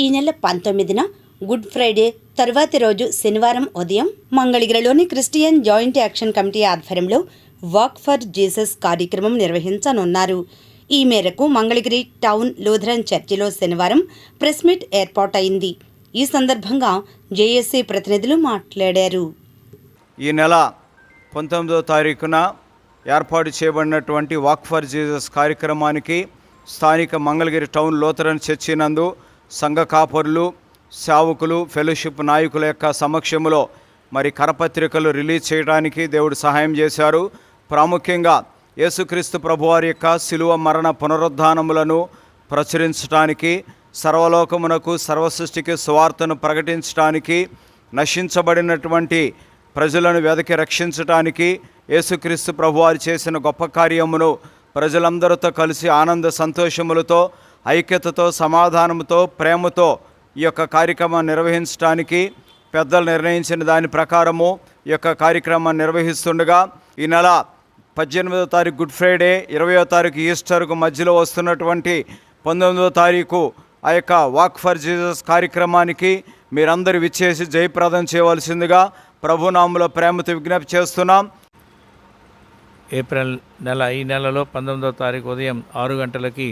ఈ నెల పంతొమ్మిదిన గుడ్ ఫ్రైడే తరువాతి రోజు శనివారం ఉదయం మంగళగిరిలోని క్రిస్టియన్ జాయింట్ యాక్షన్ కమిటీ ఆధ్వర్యంలో వాక్ ఫర్ జీసస్ కార్యక్రమం నిర్వహించనున్నారు. ఈ మేరకు మంగళగిరి టౌన్ లూథరన్ చర్చిలో శనివారం ప్రెస్ మీట్ ఏర్పాటైంది. ఈ సందర్భంగా జేఏసీ ప్రతినిధులు మాట్లాడారు. ఈ నెల పంతొమ్మిదో తారీఖున ఏర్పాటు చేయబడినటువంటి వాక్ ఫర్ జీసస్ కార్యక్రమానికి స్థానిక మంగళగిరి టౌన్ లోతరన్ చర్చి నందు సంఘ కాపరులు సేవకులు ఫెలోషిప్ నాయకుల యొక్క సమక్షంలో మరి కరపత్రికలు రిలీజ్ చేయడానికి దేవుడు సహాయం చేశారు. ప్రాముఖ్యంగా యేసుక్రీస్తు ప్రభువారి యొక్క శిలువ మరణ పునరుద్ధానములను ప్రచురించడానికి సర్వలోకమునకు సర్వసృష్టికి సువార్తను ప్రకటించడానికి నశించబడినటువంటి ప్రజలను వెదకి రక్షించడానికి యేసుక్రీస్తు ప్రభువారు చేసిన గొప్ప కార్యమును ప్రజలందరితో కలిసి ఆనంద సంతోషములతో ఐక్యతతో సమాధానముతో ప్రేమతో ఈ యొక్క కార్యక్రమం నిర్వహించడానికి పెద్దలు నిర్ణయించిన దాని ప్రకారము ఈ యొక్క కార్యక్రమాన్ని నిర్వహిస్తుండగా ఈ నెల పద్దెనిమిదో తారీఖు గుడ్ ఫ్రైడే ఇరవయో తారీఖు ఈస్టర్కు మధ్యలో వస్తున్నటువంటి పంతొమ్మిదో తారీఖు ఆ యొక్క వాక్ ఫర్ జీసస్ కార్యక్రమానికి మీరందరూ విచ్చేసి జయప్రదం చేయవలసిందిగా ప్రభునామంలో ప్రేమతో విజ్ఞప్తి చేస్తున్నాం. ఏప్రిల్ నెల ఈ నెలలో పంతొమ్మిదవ తారీఖు ఉదయం ఆరు గంటలకి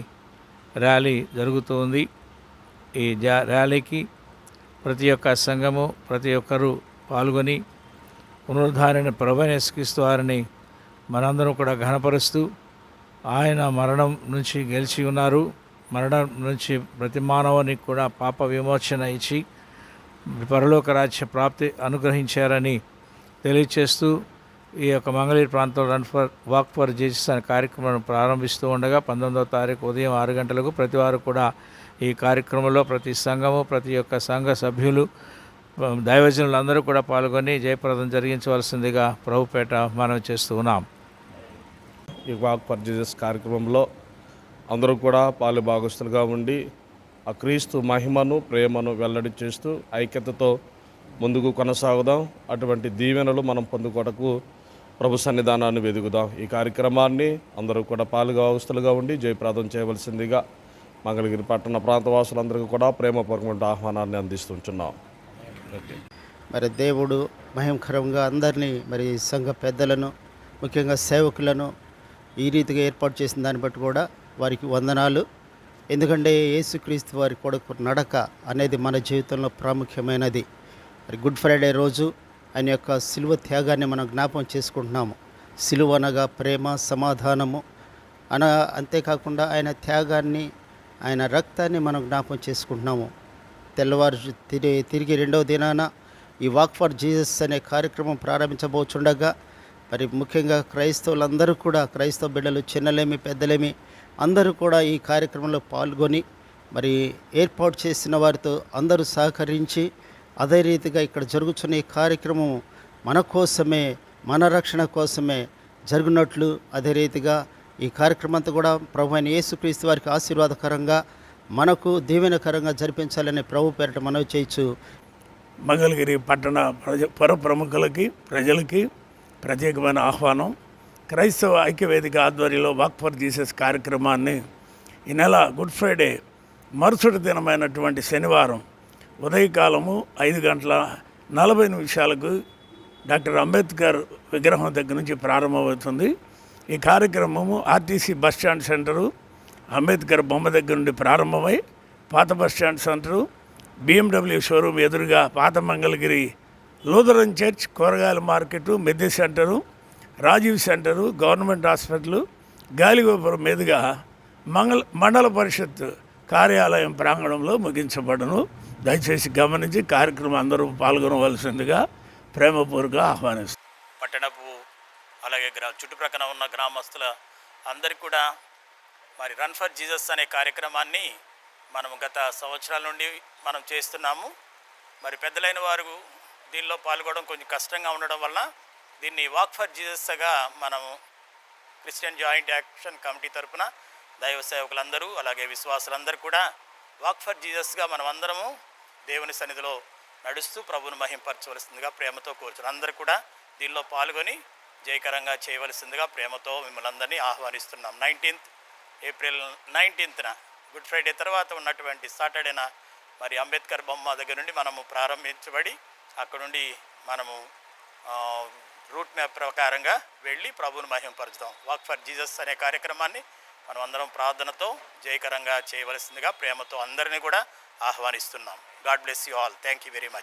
ర్యాలీ జరుగుతుంది. ఈ జా ర్యాలీకి ప్రతి ఒక్క సంఘము ప్రతి ఒక్కరూ పాల్గొని పునరుద్ధారణ ప్రభనేసుక్రీస్తు వారిని మనందరం కూడా ఘనపరుస్తూ ఆయన మరణం నుంచి గెలిచి ఉన్నారు. మరణం నుంచి ప్రతి మానవునికి కూడా పాప విమోచన ఇచ్చి పరలోక రాజ్య ప్రాప్తి అనుగ్రహించారని తెలియచేస్తూ ఈ యొక్క మంగళగిరి ప్రాంతంలో run for walk for Jesus అనే కార్యక్రమం ప్రారంభిస్తూ ఉండగా పంతొమ్మిదవ తారీఖు ఉదయం ఆరు గంటలకు ప్రతి వారు కూడా ఈ కార్యక్రమంలో ప్రతి సంఘము ప్రతి ఒక్క సంఘ సభ్యులు దైవజనులు అందరూ కూడా పాల్గొని జయప్రదం జరిగించవలసిందిగా ప్రభుపేట మనం చేస్తూ ఉన్నాం. ఈ వాక్ ఫర్ జీసస్ కార్యక్రమంలో అందరూ కూడా పాలు భాగస్తులుగా ఉండి ఆ క్రీస్తు మహిమను ప్రేమను వెల్లడి చేస్తూ ఐక్యతతో ముందుకు కొనసాగుదాం. అటువంటి దీవెనలు మనం పొందుకోటకు ప్రభు సన్నిధానాన్ని వెదుగుదాం. ఈ కార్యక్రమాన్ని అందరూ కూడా పాలు అవస్థలుగా ఉండి జయప్రాదం చేయవలసిందిగా మంగళగిరి పట్టణ ప్రాంతవాసులందరికీ కూడా ప్రేమపూర్వకమైన ఆహ్వానాన్ని అందిస్తుంటున్నాం. మరి దేవుడు భయంకరంగా అందరినీ మరి సంఘ పెద్దలను ముఖ్యంగా సేవకులను ఈ రీతిగా ఏర్పాటు చేసిన దాన్ని బట్టి కూడా వారికి వందనాలు. ఎందుకంటే యేసుక్రీస్తు వారి కొడుకు నడక అనేది మన జీవితంలో ప్రాముఖ్యమైనది. మరి గుడ్ ఫ్రైడే రోజు ఆయన యొక్క సిలువ త్యాగాన్ని మనం జ్ఞాపం చేసుకుంటున్నాము. సిలువ అనగా ప్రేమ సమాధానము. అన అంతేకాకుండా ఆయన త్యాగాన్ని ఆయన రక్తాన్ని మనం జ్ఞాపం చేసుకుంటున్నాము. తెల్లవారు తిరిగి తిరిగి రెండవ దినాన ఈ వాక్ ఫర్ జీసస్ అనే కార్యక్రమం ప్రారంభించబోచుండగా మరి ముఖ్యంగా క్రైస్తవులందరూ కూడా క్రైస్తవ బిడ్డలు చిన్నలేమి పెద్దలేమి అందరూ కూడా ఈ కార్యక్రమంలో పాల్గొని మరి ఏర్పాటు చేసిన వారితో అందరూ సహకరించి అదే రీతిగా ఇక్కడ జరుగుతున్న ఈ కార్యక్రమం మన కోసమే మన రక్షణ కోసమే జరిగినట్లు అదే రీతిగా ఈ కార్యక్రమం అంతా కూడా ప్రభు అయిన యేసుక్రీస్తు వారికి ఆశీర్వాదకరంగా మనకు దీవెనకరంగా జరిపించాలని ప్రభు పేరిట మనవి చేయొచ్చు మంగళగిరి పట్టణ ప్రజ పుర ప్రముఖులకి ప్రజలకి ప్రత్యేకమైన ఆహ్వానం. క్రైస్తవ ఐక్యవేదిక ఆధ్వర్యంలో వాక్ ఫర్ జీసస్ కార్యక్రమాన్ని ఈ నెల గుడ్ ఫ్రైడే మరుసటి దినమైనటువంటి శనివారం ఉదయకాలము ఐదు గంటల నలభై నిమిషాలకు డాక్టర్ అంబేద్కర్ విగ్రహం దగ్గర నుంచి ప్రారంభమవుతుంది. ఈ కార్యక్రమము RTC bus stand centre Ambedkar బొమ్మ దగ్గర నుండి ప్రారంభమై పాత bus stand centre BMW showroom ఎదురుగా పాత మంగళగిరి లూథరన్ చర్చ్ కూరగాయల market మెద్ది centre Rajiv centre government hospital గాలిగోపురం మీదుగా మంగళ మండల పరిషత్ కార్యాలయం ప్రాంగణంలో ముగించబడను. దయచేసి గమనించి కార్యక్రమం అందరూ పాల్గొనవలసిందిగా ప్రేమపూర్వక ఆహ్వానిస్తాం పట్టణపు అలాగే గ్రా చుట్టుప్రక్కల ఉన్న గ్రామస్తుల అందరికీ కూడా మరి రన్ ఫర్ జీసస్ అనే కార్యక్రమాన్ని మనం గత సంవత్సరాల నుండి మనం చేస్తున్నాము. మరి పెద్దలైన వారు దీనిలో పాల్గొనడం కొంచెం కష్టంగా ఉండడం వల్ల దీన్ని వాక్ ఫర్ జీసస్గా మనము క్రిస్టియన్ జాయింట్ యాక్షన్ కమిటీ తరపున దైవ సేవకులందరూ అలాగే విశ్వాసులందరూ కూడా వాక్ ఫర్ జీసస్గా మనం అందరము దేవుని సన్నిధిలో నడుస్తూ ప్రభువును మహింపరచవలసిందిగా ప్రేమతో కోరుచున్నాను. అందరూ కూడా దీనిలో పాల్గొని జయకరంగా చేయవలసిందిగా ప్రేమతో మిమ్మల్ని అందరినీ ఆహ్వానిస్తున్నాం. నైన్టీన్త్ ఏప్రిల్ నైన్టీన్త్న గుడ్ ఫ్రైడే తర్వాత ఉన్నటువంటి సాటర్డేన మరి అంబేద్కర్ బొమ్మ దగ్గర నుండి మనము ప్రారంభించబడి అక్కడ నుండి మనము రూట్ మ్యాప్ ప్రకారంగా వెళ్ళి ప్రభువుని మహింపరుచుదాం వాక్ ఫర్ జీసస్ అనే కార్యక్రమాన్ని మనం అందరం ప్రార్థనతో జయకరంగా చేయవలసిందిగా ప్రేమతో అందరినీ కూడా ఆహ్వానిస్తున్నాం. God bless you all. Thank you very much.